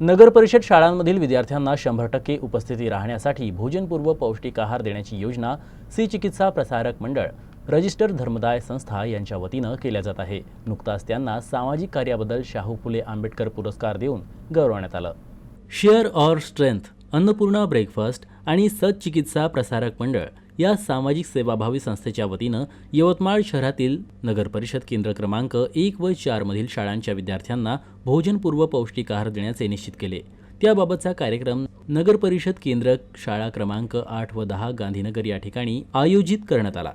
नगरपरिषद शाळांमधील विद्यार्थ्यांना शंभर टक्के उपस्थिती राहण्यासाठी भोजनपूर्व पौष्टिक आहार देण्याची योजना सी चिकित्सा प्रसारक मंडळ रजिस्टर धर्मदाय संस्था यांच्या वतीनं केल्या जात आहे. नुकताच त्यांना सामाजिक कार्याबद्दल शाहू फुले आंबेडकर पुरस्कार देऊन गौरवण्यात आलं. Share our strength Annapurna breakfast आणि सचचिकित्सा प्रसारक मंडळ या सामाजिक सेवाभावी संस्थेच्या वतीनं यवतमाळ शहरातील नगरपरिषद केंद्र क्रमांक एक व चारमधील शाळांच्या विद्यार्थ्यांना भोजनपूर्व पौष्टिक आहार देण्याचे निश्चित केले. त्याबाबतचा कार्यक्रम नगरपरिषद केंद्र शाळा क्रमांक आठ व दहा गांधीनगर या ठिकाणी आयोजित करण्यात आला.